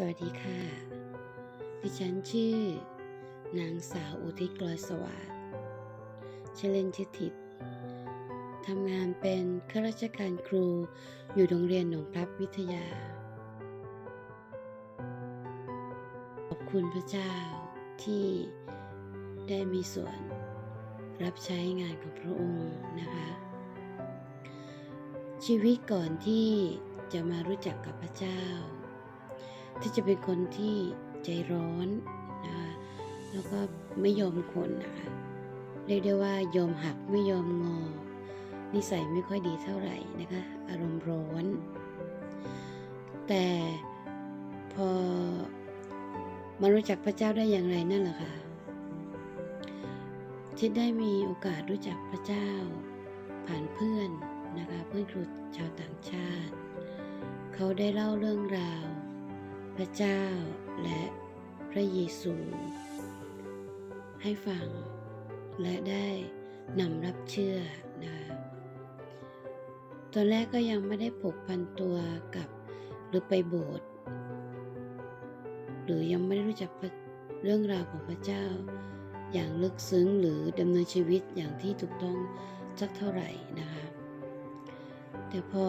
สวัสดีค่ะ ดิฉันชื่อ นางสาวอุทิศกลอยสวัสดิ์ชเล่นชื่อทิพย์ทำงานเป็นข้าราชการครูอยู่โรงเรียนหนองพลับวิทยา ขอบคุณพระเจ้าที่ได้มีส่วนรับใช้งานของพระองค์นะคะ ชีวิตก่อนที่จะมารู้จักกับพระเจ้า ที่จะเป็นคนที่ใจร้อนนะคะแล้วก็ไม่ยอมคนนะคะเรียกได้ว่ายอมหักไม่ยอมงอ นิสัยไม่ค่อยดีเท่าไหร่นะคะอารมณ์ร้อน แต่พอมารู้จักพระเจ้าได้อย่างไรนั่นแหละค่ะที่ได้มีโอกาสรู้จักพระเจ้า ผ่านเพื่อนนะคะเพื่อนครูชาวต่างชาติ เขาได้เล่าเรื่องราว พระเจ้าและพระเยซู ให้ฟังและได้นำรับเชื่อนะคะตอนแรกก็ยังไม่ได้ผูกพันตัวกับหรือไปโบสถ์หรือยังไม่ได้รู้จักเรื่องราวของพระเจ้า อย่างลึกซึ้งหรือดำเนินชีวิตอย่างที่ถูกต้องสักเท่าไหร่นะคะ แต่พอ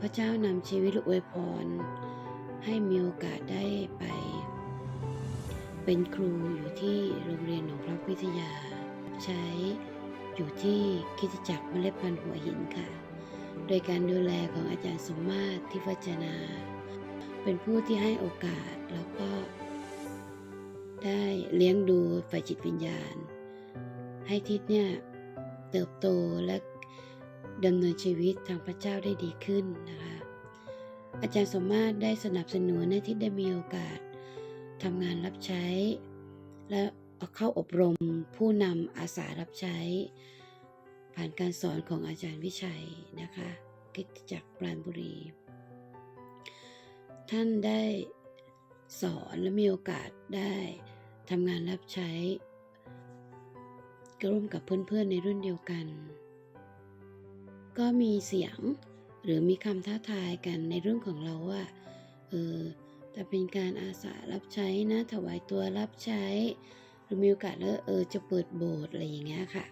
พระเจ้านำชีวิตอวยพร ให้มีโอกาสได้ไป เป็นครูอยู่ที่โรงเรียนหนองพระวิทยา ใช้อยู่ที่คิดจักรเมล็ดพันธุ์หัวหินค่ะ โดยการดูแลของอาจารย์สมมาตรที่วัจนา เป็นผู้ที่ให้โอกาสแล้วก็ ได้เลี้ยงดูฝ่ายจิตวิญญาณ ให้ทิศเนี่ยเติบโตและดำเนินชีวิตทางพระเจ้าได้ดีขึ้นนะคะ อาจารย์สมมาตรได้สนับสนุนให้ทิศได้มีโอกาสทำงานรับใช้ และเข้าอบรมผู้นำอาสารับใช้ ผ่านการสอนของอาจารย์วิชัยนะคะกิตจักปราณบุรี ท่านได้สอนและมีโอกาสได้ทำงานรับใช้ร่วมกับเพื่อนๆในรุ่นเดียวกัน ก็มีเสียง หรือมีคำท้าทายกันในเรื่องของเราว่าเออจะเป็นการอาสารับใช้นะถวายตัวรับใช้หรือมีโอกาสแล้วเออจะเปิดโบสถ์อะไรอย่างเงี้ยค่ะ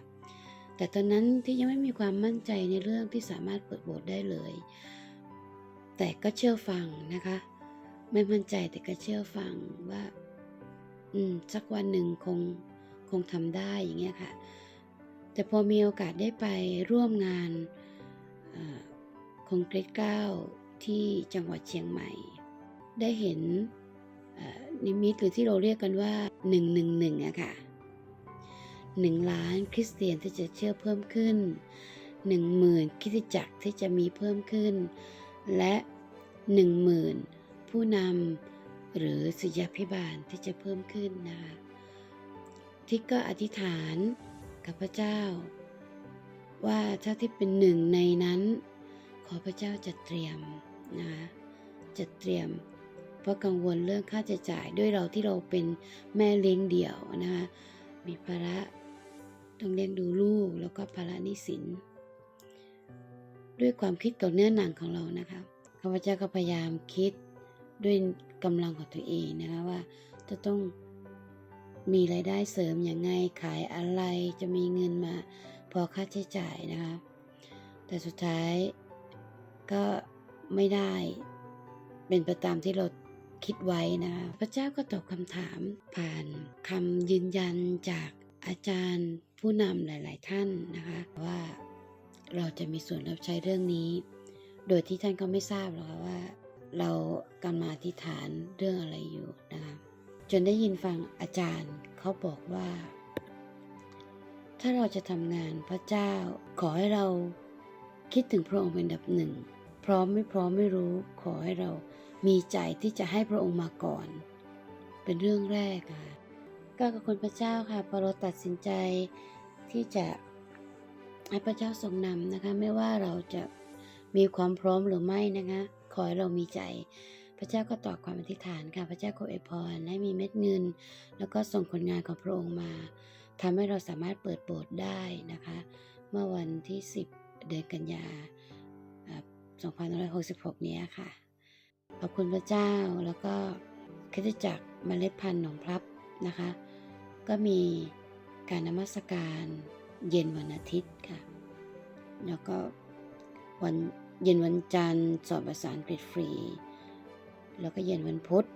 แต่ตอนนั้นที่ยังไม่มีความมั่นใจในเรื่องที่สามารถเปิดโบสถ์ได้เลย แต่ก็เชื่อฟังนะคะ ไม่มั่นใจแต่ก็เชื่อฟังว่า อืมสักวันหนึ่งคงคงทำได้อย่างเงี้ยค่ะ แต่พอมีโอกาสได้ไปร่วมงาน คงเกรดเก้าที่จังหวัดเชียงใหม่ ได้เห็นนิมิตหรือที่เราเรียกกันว่าหนึ่งหนึ่งหนึ่งอะค่ะหนึ่งล้านคริสเตียนที่จะเชื่อเพิ่มขึ้นหนึ่งหมื่นคริสตจักรที่จะมีเพิ่มขึ้น และหนึ่งหมื่นผู้นำหรือศิยาพิบาลที่จะเพิ่มขึ้นนะคะที่ก็อธิษฐานกับพระเจ้า ว่าถ้าที่เป็นหนึ่งในนั้น อพระเจ้าจะเตรียมนะคะจะเตรียม เพราะกังวลเรื่องค่าใช้จ่ายด้วยเราที่เราเป็นแม่เลี้ยงเดี่ยวนะคะมีภาระต้องเลี้ยงดูลูกแล้วก็ภาระหนี้สิน ด้วยความคิดต่อเนื้อหนังของเรานะคะข้าพเจ้าก็พยายามคิดด้วยกำลังของตัวเองนะคะว่าจะต้องมีรายได้เสริมอย่างไงขายอะไรจะมีเงินมาพอค่าใช้จ่ายนะคะแต่สุดท้าย ก็ไม่ได้เป็นไปตามที่เราคิดไว้นะ พระเจ้าก็ตอบคำถามผ่านคำยืนยันจากอาจารย์ผู้นำหลาย ๆ ท่านนะคะว่าเราจะมีส่วนรับใช้เรื่องนี้ โดยที่ท่านก็ไม่ทราบหรอกค่ะว่า เรากำลังอธิษฐานเรื่องอะไรอยู่นะคะจนได้ยินฟังอาจารย์เขาบอกว่า ถ้าเราจะทำงานพระเจ้าขอให้เราคิดถึงพระองค์เป็นอันดับหนึ่ง พร้อมไม่พร้อมไม่รู้ขอให้เรามีใจที่จะให้พระองค์มาก่อน เป็นเรื่องแรกค่ะก็ขอบคุณพระเจ้าค่ะพอเราตัดสินใจที่จะให้พระเจ้าทรงนำนะคะ ไม่ว่าเราจะมีความพร้อมหรือไม่นะคะขอให้เรามีใจ พระเจ้าก็ตอบความอธิษฐานค่ะ พระเจ้าก็อวยพรให้มีเม็ดเงิน แล้วก็ส่งผลงานของพระองค์มาทำให้เราสามารถเปิดโบสถ์ได้นะคะ เมื่อวันที่ 10 เดือนกันยา 2566 นี้ค่ะ ขอบคุณพระเจ้าแล้วก็คริสตจักรเมล็ดพันธุ์หนองพลับนะคะ ก็มีการนมัสการเย็นวันอาทิตย์ค่ะ แล้วก็วันเย็นวันจันทร์สอนภาษาอังกฤษฟรี แล้วก็เย็นวันพุธ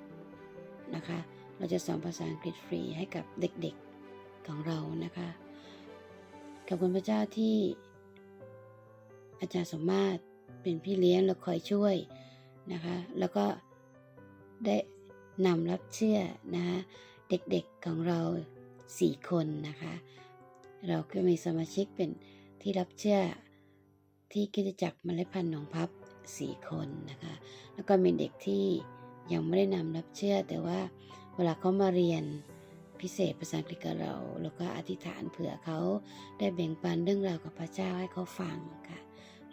นะคะ เราจะสอนภาษาอังกฤษฟรีให้กับเด็กๆของเรานะคะขอบคุณพระเจ้าที่อาจารย์สมมาตร เป็นพี่เลี้ยงและคอยช่วยนะคะ แล้วก็ได้นำรับเชื่อนะคะเด็กๆของเราสี่คนนะคะ เราก็มีสมาชิกเป็นที่รับเชื่อที่กิจจักรเมล็ดพันธุ์หนองพับสี่คนนะคะ แล้วก็มีเด็กที่ยังไม่ได้นำรับเชื่อ แต่ว่าเวลาเขามาเรียนพิเศษภาษาอังกฤษกับเรา แล้วก็อธิษฐานเผื่อเขาได้แบ่งปันเรื่องราวกับพระเจ้าให้เขาฟังค่ะ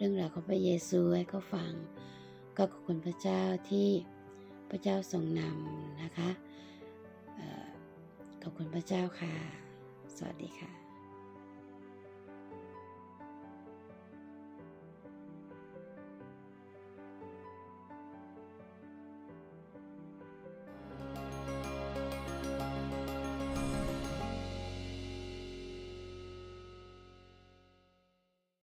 รื่องราวของพระเยซูให้เขาฟัง ก็ขอบคุณพระเจ้าที่พระเจ้าทรงนำนะคะขอบคุณพระเจ้าค่ะ สวัสดีค่ะ